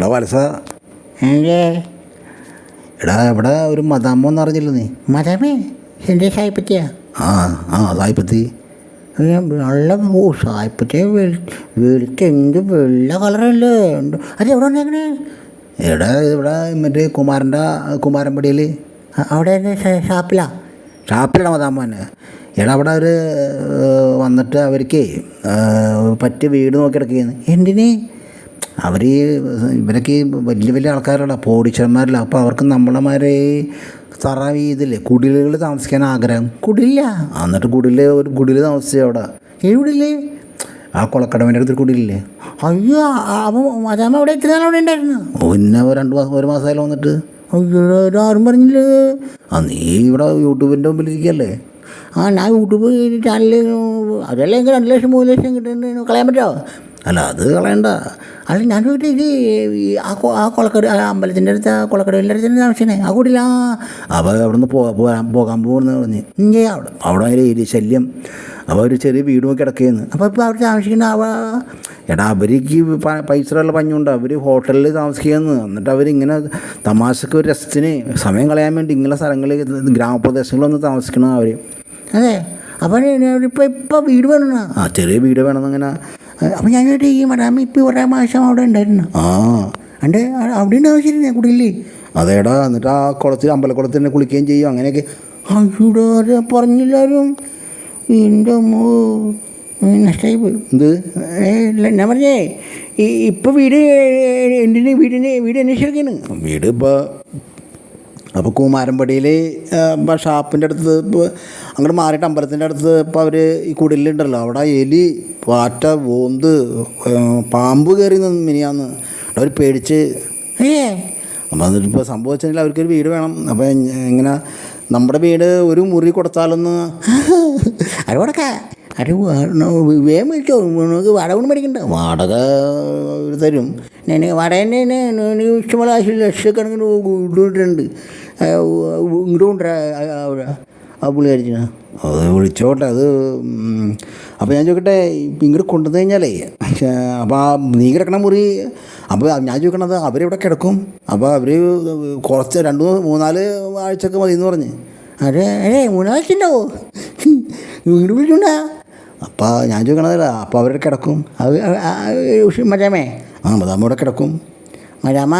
എടാ വലസ ഏ എടാ ഇവിടെ ഒരു മതാമോ എന്ന് അറിഞ്ഞില്ല നീ? മതമേ എന്റെ സായിപ്പത്തിയാ? ആ ആ സായിപ്പത്തി. നല്ല ഓ സായിപ്പറ്റിയ വെളുത്ത് എന്ത് വെള്ള കളറല്ലേ? അത് എവിടെ ഉണ്ടാക്കണേ എടാ ഇവിടെ മറ്റേ കുമാരന്റെ കുമാരൻപടിയിൽ അവിടെ ഷാപ്പിലാ? ഷാപ്പിലാണ് മദാമ്മ തന്നെ എടാ അവിടെ അവർ വന്നിട്ട് അവർക്ക് പറ്റിയ വീട് നോക്കി കിടക്കുകയാണ് എന്തിന്? അവർ ഇവരൊക്കെ വലിയ വലിയ ആൾക്കാരല്ല പോടീശ്വരന്മാരല്ല അപ്പോൾ അവർക്ക് നമ്മളമാരെ തറാവ് ഇതില്ലേ കുടിലുകൾ താമസിക്കാൻ ആഗ്രഹം. കുടില്ല എന്നിട്ട് കുടിൽ ഒരു കുടിൽ താമസിച്ചു അവിടെ. എവിടില്ലേ ആ കുളക്കടവിന്റെ അടുത്ത് കുടിലില്ലേ? അയ്യോ അപ്പം മതാമ അവിടെ എത്ര അവിടെ ഉണ്ടായിരുന്നു? പിന്നെ രണ്ട് മാസം ഒരു മാസമായാലും വന്നിട്ട്. അയ്യോ ആരും പറഞ്ഞില്ലേ? ആ നീ ഇവിടെ യൂട്യൂബിന്റെ മുമ്പിൽ ഇരിക്കല്ലേ ആ ഞാൻ യൂട്യൂബ് ചാനലിൽ അതല്ലേ എനിക്ക് രണ്ട് ലക്ഷം മൂന്ന് ലക്ഷം കിട്ടുന്നുണ്ട്. കളയാൻ പറ്റുമോ അല്ല അത് കളയണ്ട. അല്ല ഞാൻ വീട്ടിൽ ഇത് ആ ആ കുളക്കട ആ അമ്പലത്തിന്റെ അടുത്ത് ആ കുളക്കടവിന്റെ അടുത്ത് തന്നെ താമസിക്കണേ ആ കൂടില്ല. അപ്പോൾ അവിടെ നിന്ന് പോകാൻ പോകാൻ പോകുന്നു പറഞ്ഞ്. ഇഞ്ചേ അവിടെ അവിടെ ഒരു ഏരിയ ശല്യം. അപ്പോൾ ഒരു ചെറിയ വീട് നോക്കി കിടക്കുകയെന്ന് അപ്പോൾ ഇപ്പോൾ അവിടെ താമസിക്കുന്ന അവ എടാ അവർക്ക് പ- ഉള്ള പഞ്ഞുണ്ട്. അവർ ഹോട്ടലിൽ താമസിക്കുകയെന്ന്. എന്നിട്ട് അവരിങ്ങനെ തമാശക്ക് ഒരു രസത്തിന് സമയം കളയാൻ വേണ്ടി ഇങ്ങനെ സ്ഥലങ്ങളിൽ ഗ്രാമപ്രദേശങ്ങളിലൊന്ന് താമസിക്കണം അവർ അതെ. അപ്പോൾ ഇപ്പോൾ ഇപ്പോൾ വീട് വേണം ആ ചെറിയ വീട് വേണമെന്നിങ്ങനെ അപ്പോൾ ഞാൻ ചോദിച്ചു ഈ മടാമ ഇപ്പോൾ കുറേ മാസം അവിടെ ഉണ്ടായിരുന്നു? ആ. എന്റെ അവിടെ ഉണ്ടാവും ശരി ഞാൻ കുടിയില്ലേ? അതേടാ എന്നിട്ട് ആ കുളത്തിൽ അമ്പലക്കുളത്തിൽ തന്നെ കുളിക്കുകയും ചെയ്യും അങ്ങനെയൊക്കെ. അയ്യോടെ പറഞ്ഞില്ലാരും എന്റെ അമ്മോ നഷ്ടമായി പോയി. എന്ത്? ഇല്ല, ഞാൻ പറഞ്ഞേ ഈ ഇപ്പോൾ വീട് എന്റെ വീടിന് വീട് അന്വേഷിച്ചിരിക്കുന്നു വീട് ഇപ്പോൾ അപ്പോൾ കൂമാരമ്പടിയിൽ ഷാപ്പിന്റെ അടുത്ത് ഇപ്പോൾ അങ്ങോട്ട് മാറിയിട്ട് അമ്പലത്തിന്റെ അടുത്ത് ഇപ്പോൾ അവർ ഈ കുടിലുണ്ടല്ലോ അവിടെ എലി പാറ്റ ഓന്ത് പാമ്പ് കയറി നിന്ന് മിനിയാന്ന്. അവർ പേടിച്ച് ഏ? അപ്പോൾ എന്നിട്ട് ഇപ്പോൾ സംഭവിച്ചെങ്കിൽ അവർക്കൊരു വീട് വേണം. അപ്പോൾ ഇങ്ങനെ നമ്മുടെ വീട് ഒരു മുറി കൊടുത്താലൊന്ന് അത് കൊടുക്ക അത് വേഗം വിളിച്ചോ നമുക്ക് വാടക കൊണ്ട് മേടിക്കണ്ട. വാടക തരും. ഞാൻ എനിക്ക് ഇഷ്ടമുള്ള ആവശ്യം ലക്ഷക്കണക്കിന് ഇട്ടുണ്ട് ഇങ്ങോട്ട് കൊണ്ടുവരാ അവിടെ ആ അത് വിളിച്ചോട്ടെ. അത് അപ്പോൾ ഞാൻ ചോദിക്കട്ടെ ഇങ്ങോട്ട് കൊണ്ടുവന്നു കഴിഞ്ഞാലേ അപ്പോൾ ആ നീ കിടക്കണ മുറി അപ്പോൾ ഞാൻ ചോദിക്കണത് അവരെവിടെ കിടക്കും? അപ്പോൾ അവർ കുറച്ച് രണ്ട് മൂന്ന് മൂന്നാൽ ആഴ്ചക്ക് മതി എന്ന് പറഞ്ഞ്. അതെ ഏ മൂന്നാഴ്ച ഉണ്ടാവോ വീട് വിളിച്ചുണ്ടാ. അപ്പോൾ ഞാൻ ചോദിക്കണതല്ല അപ്പോൾ അവരുടെ കിടക്കും? അത് മരാമേ ആ മതാമ്മ ഇവിടെ കിടക്കും. മരാമ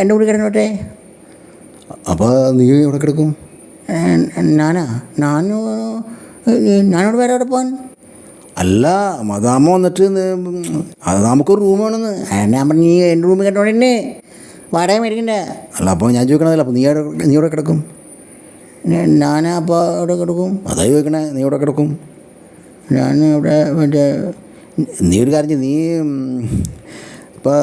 എന്റെ കൂടെ കിടന്നോട്ടെ. അപ്പോൾ നീ എവിടെ കിടക്കും? നാനാ ഞാനാ? ഞാൻ ഞാനോട് വേറെ അവിടെ പോകാൻ അല്ല മതാമ്മ വന്നിട്ട് അത് നമുക്കൊരു റൂം വേണമെന്ന്. ഞാൻ പറഞ്ഞു നീ എന്റെ റൂമിൽ കിടന്നോടെ വാടക മേടിക്കണ്ടേ? അല്ല അപ്പോൾ ഞാൻ ചോദിക്കണതല്ല അപ്പോൾ നീ അവിടെ നീ ഇവിടെ കിടക്കും? ഞാൻ അപ്പോൾ അവിടെ കിടക്കും. അതാ ചോദിക്കണേ നീ ഇവിടെ കിടക്കും? ഞാൻ ഇവിടെ മറ്റേ നീ ഒരു കാര്യം നീ ഇപ്പോൾ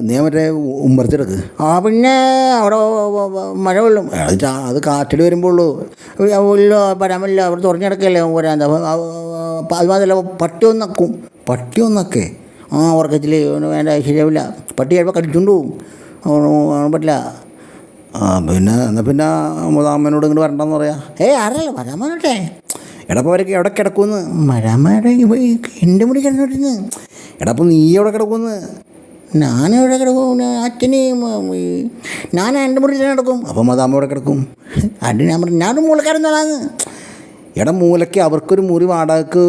നീ മറ്റേ ഉമ്മറത്തെടുക്ക് ആ പിന്നെ അവിടെ മഴ വെള്ളം അത് അത് കാറ്റിൽ വരുമ്പോൾ ഉള്ളൂ പരാമല്ല അവിടെ തുറഞ്ഞിടക്കല്ലേ വരാൻ അത് മാത്രമല്ല പട്ടി ഒന്നക്കും പട്ടി ഒന്നൊക്കെ ആ ഉറക്കത്തിൽ വേണ്ട ശരിയാവില്ല. പട്ടി ചിലപ്പോൾ കടിച്ചുകൊണ്ട് പോകും പറ്റില്ല. ആ പിന്നെ എന്നാൽ പിന്നെ മുതാമ്മനോട് ഇങ്ങോട്ട് വരണ്ടെന്ന് പറയാം? ഏയ് ആരല്ല വരാമോട്ടെ എടപ്പോൾ അവരൊക്കെ എവിടെ കിടക്കുമെന്ന് മരാമയുടെ എന്റെ മുടി കിടന്നോട്ടിന്ന് എടപ്പം നീ എവിടെ കിടക്കുമെന്ന് ഞാനെവിടെ കിടക്കും അച്ഛന് ഞാൻ എന്റെ മുറി തന്നെ കിടക്കും അത് അമ്മ ഇവിടെ കിടക്കും. അത് ഞാൻ പറഞ്ഞു ഞാനൊരു മൂലക്കാരെന്നോളാന്ന് എടാ മൂലയ്ക്ക് അവർക്കൊരു മുറി വാടകക്ക്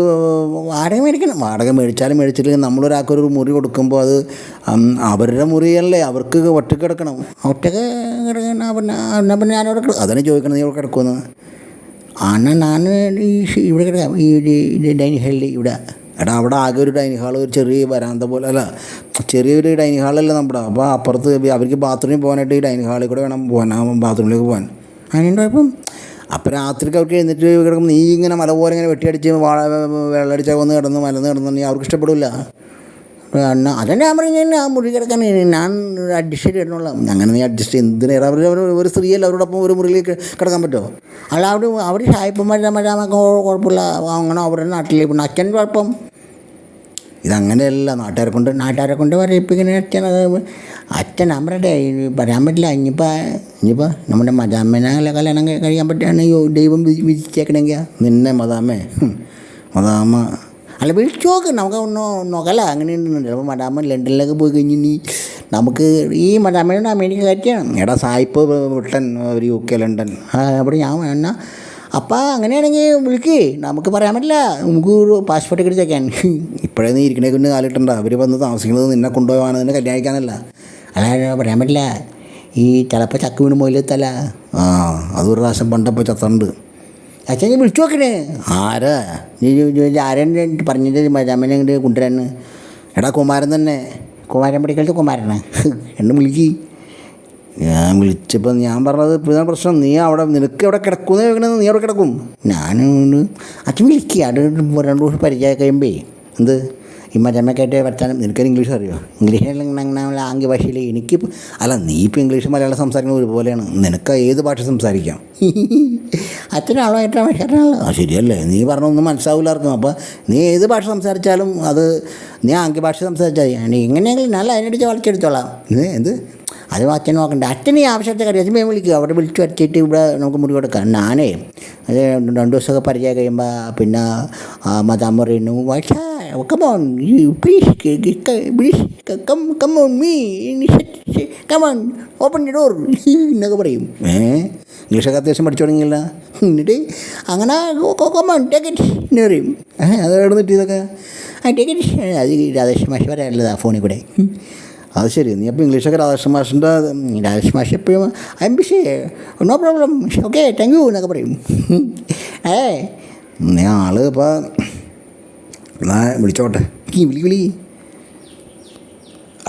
വാടക മേടിക്കണം? വാടക മേടിച്ചാലും മേടിച്ചില്ലെങ്കിൽ നമ്മളൊരാൾക്കൊരു മുറി കൊടുക്കുമ്പോൾ അത് അവരുടെ മുറിയല്ലേ അവർക്ക് ഒറ്റയ്ക്ക് കിടക്കണം. ഒറ്റയ്ക്ക് കിടക്കണം പിന്നെ പിന്നെ ഞാനവിടെ കിടക്കും. അതന്നെ ചോദിക്കണം നീ ഇവിടെ കിടക്കുമെന്ന്? ആണ് ഞാൻ ഈ ഇവിടെ കിടക്കാം. ഈ ഡൈനിങ് ഹാളിൽ ഇവിടെ. എടാ അവിടെ ആകെ ഒരു ഡൈനിങ് ഹാൾ ഒരു ചെറിയ വരാന്ത പോലെ അല്ല ചെറിയൊരു ഡൈനിങ് ഹാളല്ല നമ്മുടെ അപ്പോൾ അപ്പുറത്ത് അവർക്ക് ബാത്റൂമിൽ പോകാനായിട്ട് ഈ ഡൈനിങ് ഹാളിൽ കൂടെ വേണം പോകാൻ ബാത്റൂമിലേക്ക് പോകാൻ. അങ്ങനെ ഉണ്ടായപ്പം അപ്പോൾ രാത്രിക്ക് അവർക്ക് എഴുന്നേറ്റ് കിടക്കുമ്പോൾ നീ ഇങ്ങനെ മല പോലെ ഇങ്ങനെ വെട്ടിയടിച്ച് വാഴ വെള്ളടിച്ചാൽ വന്ന് കിടന്ന് മലന്ന് കിടന്നു അവർക്ക് ഇഷ്ടപ്പെടില്ല അതന്നെ ഞാൻ പറഞ്ഞു ആ മുറി കിടക്കാൻ ഞാൻ അഡ്ജസ്റ്റ് ചെയ്തിട്ടുള്ള അങ്ങനെ നീ അഡ്ജസ്റ്റ് എന്തിനാ? അവർ ഒരു സ്ത്രീയല്ല അവരോടൊപ്പം ഒരു മുറിയിൽ കിടക്കാൻ പറ്റുമോ? അല്ല അവിടെ അവർ സായിപ്പന്മാരുടെ മറ്റാമൊക്കെ കുഴപ്പമില്ല. അങ്ങനെ അവരുടെ നാട്ടിൽ പിന്നെ അച്ഛൻ കുഴപ്പം. ഇതങ്ങനെയല്ല. നാട്ടുകാരെ കൊണ്ട് നാട്ടുകാരെ കൊണ്ട് പറയിപ്പിക്കുന്ന അച്ഛൻ അത് അച്ഛൻ അവരുടെ പറയാൻ പറ്റില്ല. ഇനിയിപ്പോൾ ഇനിയിപ്പോൾ നമ്മുടെ മദാമ്മേനെ കല്യാണം കഴിക്കാൻ കഴിയാൻ പറ്റുകയാണ് ദൈവം വിധി- വിധിച്ചേക്കണമെങ്കിൽ നിന്നെ മദാമ്മേ. മതാമ അല്ല വിളിച്ചു നമുക്ക് ഒന്ന് നൊകല അങ്ങനെ ചിലപ്പോൾ മഡാമ ലണ്ടനിലേക്ക് പോയി കഴിഞ്ഞ് നീ നമുക്ക് ഈ മദാമയുടെ അമേരിക്ക കയറ്റിയാണ്. എടാ സായിപ്പ് ബ്രിട്ടൻ ഒരു യു കെ ലണ്ടൻ. അവിടെ ഞാൻ എന്നാ? അപ്പം അങ്ങനെയാണെങ്കിൽ വിളിക്ക്. നമുക്ക് പറയാൻ പറ്റില്ല. നമുക്ക് ഒരു പാസ്പോർട്ട് ഒക്കെ എടുത്തേക്കാൻ. ഇപ്പോഴേ നീ ഇരിക്കണേ കൊണ്ട് കാലിട്ടുണ്ട്. അവർ വന്ന് താമസിക്കുന്നത് നിന്നെ കൊണ്ടുപോകാണ് നിന്നെ കല്യാണിക്കാനല്ല. അല്ല പറയാൻ പറ്റില്ല. ഈ ചിലപ്പോൾ ചക്ക വീണ് മുതലെത്തല്ല ആ അതൊരു പ്രാവശ്യം പണ്ടപ്പോൾ ചത്തുണ്ട്. അച്ഛൻ നീ വിളിച്ചു നോക്കണേ ആരാ? നീ ആരെന്നെ പറഞ്ഞത്? മദാമനെ അങ്ങോട്ട് കൊണ്ടുവരാന്ന്. എടാ കുമാരൻ തന്നെ. കുമാരൻ പഠിക്കലത്തെ കുമാരനാണ് എന്നെ വിളിക്കി. ഞാൻ വിളിച്ചപ്പോൾ ഞാൻ പറഞ്ഞത് ഇപ്പോൾ ഇതാണ് പ്രശ്നം. നീ അവിടെ നിനക്ക് എവിടെ കിടക്കുന്ന ചോദിക്കണത് നീ അവിടെ കിടക്കും. ഞാൻ അച്ഛൻ വിളിക്കുക അത് രണ്ട് ദിവസം പരിചയം കഴിയുമ്പേ. എന്ത്? ഈ മദാമക്കായിട്ട് വർത്താനം. നിനക്കൊരു ഇംഗ്ലീഷ് അറിയോ? ഇംഗ്ലീഷിൽ ആംഗ്യ ഭാഷയിൽ എനിക്ക് അല്ല നീ ഇപ്പോൾ ഇംഗ്ലീഷ് മലയാളം സംസാരിക്കുന്നത് ഒരുപോലെയാണ്. നിനക്ക് ഏത് ഭാഷ സംസാരിക്കാം? അച്ഛനാണോ ഏറ്റവും ഭാഷക്കാരനാണല്ലോ ആ ശരിയല്ലേ. നീ പറഞ്ഞൊന്നും മനസ്സിലാവില്ല ആർക്കും. അപ്പോൾ നീ ഏത് ഭാഷ സംസാരിച്ചാലും അത് നീ ആംഗ്യ ഭാഷ സംസാരിച്ചാൽ നീ എങ്ങനെയെങ്കിലും നല്ല അതിനടിച്ച് വളച്ചെടുത്തോളാം നീ എന്ത്? അത് അച്ഛൻ നോക്കണ്ട. അച്ഛൻ ഈ ആവശ്യത്തെ കാര്യം അച്ഛൻ വിളിക്കുക അവിടെ വിളിച്ചു വരച്ചിട്ട് ഇവിടെ നമുക്ക് മുടി കൊടുക്കാം. ഞാനേ അത് രണ്ട് ദിവസമൊക്കെ പരിചയം കഴിയുമ്പോൾ പിന്നെ മദാം പറയുന്നു പക്ഷേ please, come, come on, me, come on, open the door എന്നൊക്കെ പറയും. ഏ? ഇംഗ്ലീഷൊക്കെ അത്യാവശ്യം പഠിച്ചു തുടങ്ങിയില്ല. എന്നിട്ട് അങ്ങനെ കമോൺ ടിക്കറ്റ് എന്ന് പറയും. ഏ അത് എവിടുന്നിട്ട് ഇതൊക്കെ? ആ ടിക്കറ്റ് അത് രാധേഷ് മാഷ് പറയാനുള്ളതാ ഫോണിൽ കൂടെ. അത് ശരി നീ അപ്പോൾ ഇംഗ്ലീഷൊക്കെ രാധാകൃഷ്ണ മാഷിന്റെ രാജേഷ് മാഷ് എപ്പോഴും I'm busy no problem okay thank you എന്നൊക്കെ പറയും. ഏ നീ ആൾ ഇപ്പോൾ എന്നാ വിളിച്ചോട്ടെ. വിളി വിളി.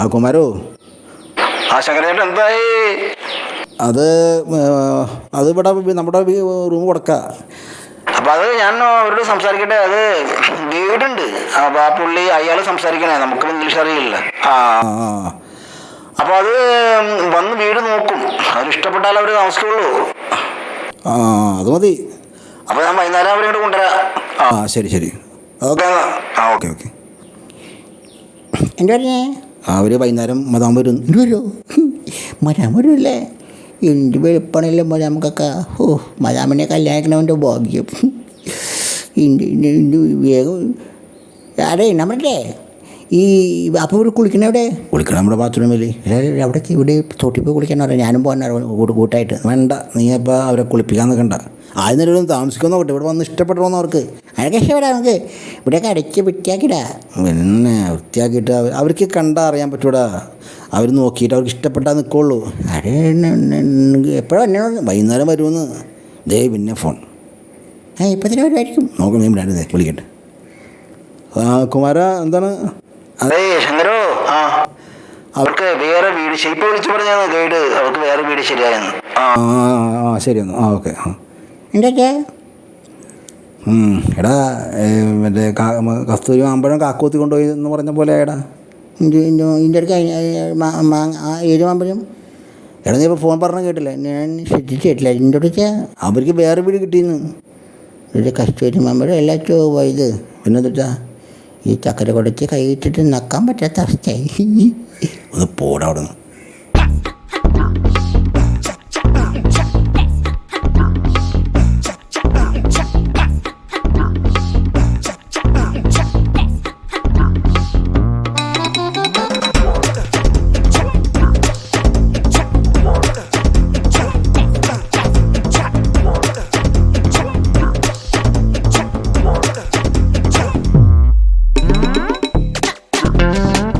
ആ കുമാരോ. ആ ശങ്കരേട്ടൻ എന്തായി? അത് അത് ഇവിടെ നമ്മുടെ റൂം കൊടുക്ക. അപ്പം അത് ഞാൻ അവരോട് സംസാരിക്കട്ടെ. അത് ഗൈഡുണ്ട് അപ്പൊ ആ പുള്ളി അയാൾ സംസാരിക്കണേ. നമുക്ക് ഇംഗ്ലീഷ് അറിയില്ല ആ. അപ്പോൾ അത് വന്ന് വീട് നോക്കും. അവർ ഇഷ്ടപ്പെട്ടാൽ അവർ താമസിക്കുള്ളൂ. ആ അത് മതി. അപ്പോൾ ഞാൻ വൈകുന്നേരം അവരോട് കൊണ്ടുവരാം. ആ ശരി ശരി. ഓക്കെ ആ ഓക്കെ ഓക്കെ. എന്താ പറഞ്ഞേ അവർ വൈകുന്നേരം മതാൻ വരും. വരുമോ മരാൻ വരുമല്ലേ എന്ത് വെളുപ്പണല്ലേ മരാമക്കൊക്കെ ഓ മരാമനെ കല്യാണിക്കണവന്റെ ഭാഗ്യം. വേഗം. അതെ നമ്മുടെ ഈ അപ്പോൾ ഇവിടെ കുളിക്കണവിടെ കുളിക്കണം നമ്മുടെ ബാത്റൂമിൽ അവിടെ ഇവിടെ തൊട്ടി കുളിക്കണോ കുളിക്കാൻ പറഞ്ഞാൽ ഞാനും പോകാൻ കൂട്ടായിട്ട്. വേണ്ട നീ അപ്പോൾ അവരെ കുളിപ്പിക്കാൻ നിൽക്കണ്ട. ആദ്യം നേരം താമസിക്കുന്ന നോക്കട്ടെ. ഇവിടെ വന്ന് ഇഷ്ടപ്പെട്ടോന്ന് അവർക്ക് അതൊക്കെ ഇഷ്ടപ്പെടാം നമുക്ക്. ഇവിടെയൊക്കെ അടച്ച് വൃത്തിയാക്കിടാ പിന്നെ വൃത്തിയാക്കിയിട്ട് അവർക്ക് കണ്ടാൽ അറിയാൻ പറ്റൂടാ. അവർ നോക്കിയിട്ട് അവർക്ക് ഇഷ്ടപ്പെട്ടാൽ നിൽക്കുള്ളൂ അത് എപ്പോഴും എന്നോട് വൈകുന്നേരം വരുമെന്ന്. ദേ പിന്നെ ഫോൺ. ആ ഇപ്പം തന്നെ വരുമായിരിക്കും നോക്കണം ഞാൻ വിടാതെ വിളിക്കട്ടെ. ആ കുമാര എന്താണ്? അതേ ശങ്കരോ. ആ. അവർക്ക് വേറെ വീട് ഇപ്പൊ വിളിച്ചു പറഞ്ഞാണ് ഗൈഡ് അവർക്ക് വേറെ വീട് ശരിയായെന്ന്. ആ. ആ ശരി എന്നാ ആ ഓക്കെ ആ. എന്താ ഉം. എടാ മറ്റേ കസ്തൂരി മാമ്പഴം കാക്കൂത്തി കൊണ്ടുപോയി എന്ന് പറഞ്ഞ പോലെ എടാ ഇതിന്റെ അടുക്ക ഏത് മാമ്പഴം? എടാ നീ ഇപ്പോൾ ഫോൺ പറഞ്ഞ കേട്ടില്ല? ഞാൻ ശ്രദ്ധിച്ചിട്ടില്ല. ഇതിന്റെ അടുത്ത് അവർക്ക് വേറെ വീട് കിട്ടിയെന്ന് ഇവിടെ കസ്തൂരി മാമ്പഴം എല്ലാം ചോവായത് പിന്നെ എന്താ ഈ ചക്കര കൊടുത്ത് കൈയിട്ടിട്ട് നക്കാൻ പറ്റാത്ത അവസ്ഥയായി. ഒന്ന് പോടാ അവിടെ നിന്ന്